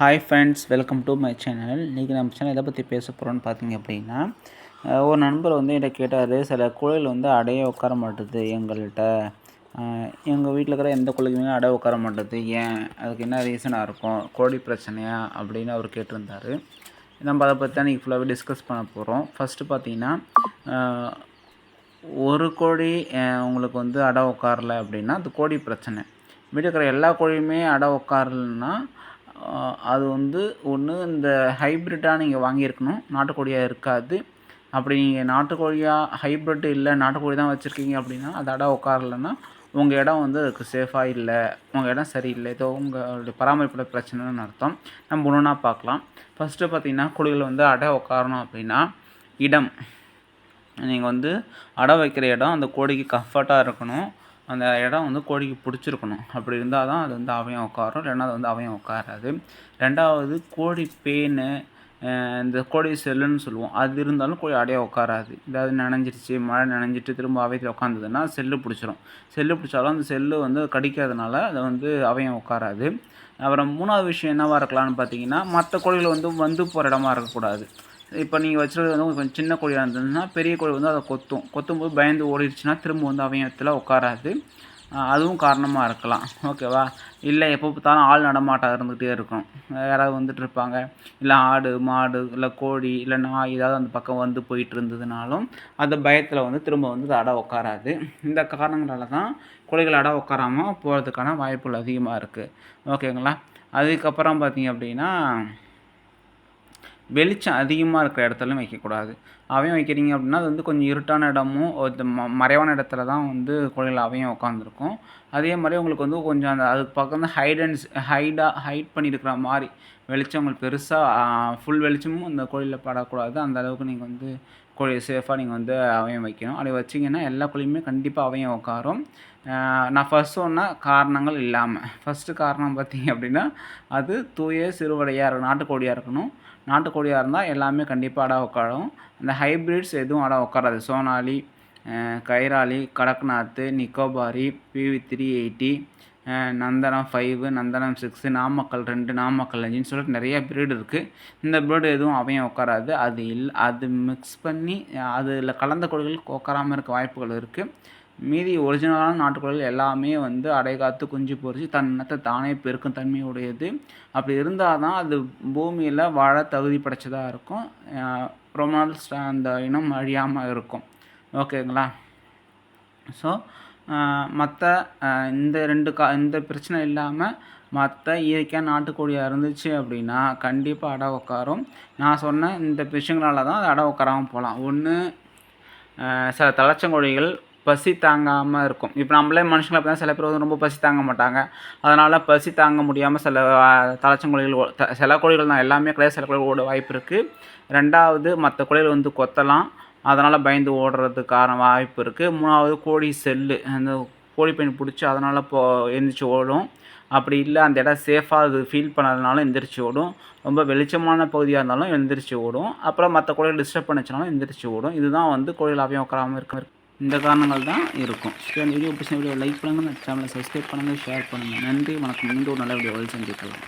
Hi friends welcome to my channel இன்றைக்கி நம்ம channel எதை பற்றி பேச போகிறோன்னு பார்த்தீங்க அப்படின்னா ஒரு நண்பர் வந்து என்கிட்ட கேட்டார் சில கோழிகள் வந்து அடைய உட்கார மாட்டுது எங்கள்கிட்ட எங்கள் வீட்டில் இருக்கிற எந்த கோழிக்குமே அடை உட்கார மாட்டுது. ஏன்? அதுக்கு என்ன ரீசனாக இருக்கும்? கோழி பிரச்சனையா? அப்படின்னு அவர் கேட்டிருந்தார். நம்ம அதை பற்றி தான் இன்றைக்கி ஃபுல்லாகவே டிஸ்கஸ் பண்ண போகிறோம் ஃபஸ்ட்டு பார்த்தீங்கன்னா ஒரு கோழி உங்களுக்கு வந்து அடை உட்காரல அப்படின்னா அது கோழி பிரச்சனை. வீட்டில் இருக்கிற எல்லா கோழியுமே அடை உட்காரலன்னா அது வந்து ஒன்று இந்த ஹைப்ரிட்டாக நீங்கள் வாங்கியிருக்கணும். நாட்டுக்கோழியாக இருக்காது. அப்படி நீங்கள் நாட்டுக்கோழியாக ஹைப்ரிட் இல்லை நாட்டுக்கோழி தான் வச்சுருக்கீங்க அப்படின்னா அது அடை உட்காரலன்னா உங்கள் இடம் வந்து அதுக்கு சேஃபாக இல்லை. உங்கள் இடம் சரியில்லை. ஏதோ உங்களுடைய பராமரிப்பில் பிரச்சனைன்னு அர்த்தம். நம்ம ஒன்றுனா பார்க்கலாம். ஃபஸ்ட்டு பார்த்தீங்கன்னா கோழிகள் வந்து அடை உட்காரணும் அப்படின்னா இடம். நீங்கள் வந்து அடை வைக்கிற இடம் அந்த கோழிக்கு கம்ஃபர்ட்டாக இருக்கணும். அந்த இடம் வந்து கோழிக்கு பிடிச்சிருக்கணும். அப்படி இருந்தால் தான் அது வந்து அவையம் உட்காரும். இல்லைன்னா அது வந்து அவையம் உட்காராது. ரெண்டாவது கோழி பேனு இந்த கோழி செல்லுன்னு சொல்லுவோம். அது இருந்தாலும் கோழி அடையே உட்காராது. ஏதாவது நனைஞ்சிருச்சு மழை நனைஞ்சிட்டு திரும்ப அவையத்தில் உட்காந்துதுன்னா செல்லு பிடிச்சிரும். செல்லு பிடிச்சாலும் அந்த செல்லு வந்து கடிக்கிறதுனால அது வந்து அவையம் உட்காராது. அப்புறம் மூணாவது விஷயம் என்னவாக இருக்கலாம்னு பார்த்தீங்கன்னா மற்ற கோழிகள் வந்து வந்து போகிற இடமா இருக்கக்கூடாது. இப்போ நீங்கள் வச்சுருக்கிறது வந்து கொஞ்சம் சின்ன கோழியாக இருந்ததுன்னா பெரிய கோழி வந்து அதை கொத்தும். கொத்தும் போது பயந்து ஓடிடுச்சுன்னா திரும்ப வந்து அவயத்தில் உட்காராது. அதுவும் காரணமாக இருக்கலாம். ஓகேவா? இல்லை எப்போ பார்த்தாலும் ஆள் நடமாட்டம் இருந்துகிட்டே இருக்கும். யாராவது வந்துட்டு இருப்பாங்க. இல்லை ஆடு மாடு இல்லை கோழி இல்லை நாய் ஏதாவது அந்த பக்கம் வந்து போயிட்டு இருந்ததுனாலும் அந்த பயத்தில் வந்து திரும்ப வந்து அடை உட்காராது. இந்த காரணங்களால தான் கோழிகள் அடை உட்காராமல் போகிறதுக்கான வாய்ப்புகள் அதிகமாக இருக்குது ஓகேங்களா? அதுக்கப்புறம் பார்த்தீங்க அப்படின்னா வெளிச்சம் அதிகமாக இருக்கிற இடத்துலையும் வைக்கக்கூடாது. அவையும் வைக்கிறீங்க அப்படின்னா அது வந்து கொஞ்சம் இருட்டான இடமும் ஒரு ம மறைவான இடத்துல தான் வந்து குழையில் அவையும் உட்காந்துருக்கும் அதே மாதிரி உங்களுக்கு வந்து கொஞ்சம் அந்த அதுக்கு பக்கம் வந்து ஹைட் ஹைடாக ஹைட் பண்ணியிருக்கிற மாதிரி வெளிச்சம் உங்களுக்கு பெருசாக ஃபுல் வெளிச்சமும் அந்த கோழியில் படக்கூடாது. அந்த அளவுக்கு நீங்கள் வந்து கோழி சேஃபாக நீங்கள் வந்து அவையம் வைக்கணும். அப்படி வச்சிங்கன்னா எல்லா கோழியுமே கண்டிப்பாக அவையம் உட்காரும். நான் ஃபர்ஸ்ட் சொன்னால் காரணங்கள் இல்லாமல் ஃபஸ்ட்டு காரணம் பார்த்தீங்க அப்படின்னா அது தூய சிறுவடையாக இருக்கணும் நாட்டுக்கோழியாக இருக்கணும். நாட்டுக்கோழியாக இருந்தால் எல்லாமே கண்டிப்பாக அடா உட்காரும். அந்த ஹைப்ரிட்ஸ் எதுவும் அடா உட்காராது. Sonali Kairali Kadaknath Nicobari BV three eighty Nandanam five Nandanam six Namakkal ரெண்டு நாமக்கல் அஞ்சுன்னு சொல்லிட்டு நிறைய ப்ரீடு இருக்குது இந்த ப்ரீடு எதுவும் அவையும் உட்காராது. அது இல் அது மிக்ஸ் பண்ணி அதில் கலந்த கோழிகள் உட்காராமல் இருக்க வாய்ப்புகள் இருக்குது மீதி ஒரிஜினலான நாட்டுக்கோழிகள் எல்லாமே வந்து அடைகாத்து குஞ்சு பொறிச்சு தன் இனத்தை தானே பெருக்கும் தன்மையுடையது. அப்படி இருந்தால் தான் அது பூமியில் வாழ தகுதி படைச்சதாக இருக்கும். ரொம்ப நாள் அந்த இனம் அழியாமல் இருக்கும். ஓகேங்களா? ஸோ மற்ற இந்த ரெண்டு கா இந்த பிரச்சனை இல்லாமல் மற்ற இயற்கையாக நாட்டுக்கோழியாக இருந்துச்சு அப்படின்னா கண்டிப்பாக அடை உட்காரும் நான் சொன்ன இந்த விஷயங்களால தான் அது அடை உட்காராமல் போகலாம் ஒன்று சில தலைச்சங்கோழிகள் பசி தாங்காமல் இருக்கும். இப்போ நம்மளே மனுஷங்களை அப்படி தான் சில பேர் வந்து ரொம்ப பசி தாங்க மாட்டாங்க. அதனால் பசி தாங்க முடியாமல் சில அஹ், தலைச்சங்கோழிகள் ஓ- த- சில கோழிகள் தான். எல்லாமே கிடையாது. சில கோழிகளோட ஓட வாய்ப்பு இருக்குது ரெண்டாவது மற்ற கோழிகள் வந்து கொத்தலாம். அதனால் பயந்து ஓடுறதுக்கு ஓடுறதுக்கான வாய்ப்பு இருக்குது மூணாவது கோழி செல்லு. அந்த கோழி பெண் பிடிச்சி அதனால் போ எந்திரிச்சு ஓடும். அப்படி இல்லை அந்த இடம் சேஃபாக அது ஃபீல் பண்ணதுனாலும் எந்திரிச்சு ஓடும். ரொம்ப வெளிச்சமான பகுதியாக இருந்தாலும் எந்திரிச்சு ஓடும். அப்புறம் மற்ற கோழிகள் டிஸ்டர்ப் பண்ணிச்சுனாலும் எந்திரிச்சு ஓடும். இதுதான் வந்து கோழிகள் அவையும் உட்காராமல் இருக்க இந்த காரணங்கள் தான் இருக்கும். ஸோ இந்த வீடியோ பிடிச்ச வீடியோ லைக் பண்ணுங்கள் சேனலை சப்ஸ்கிரைப் பண்ணுங்கள் ஷேர் பண்ணுங்கள் நன்றி வணக்கம். மீண்டும் ஒரு நல்ல வீடியோ சந்திக்கலாம்.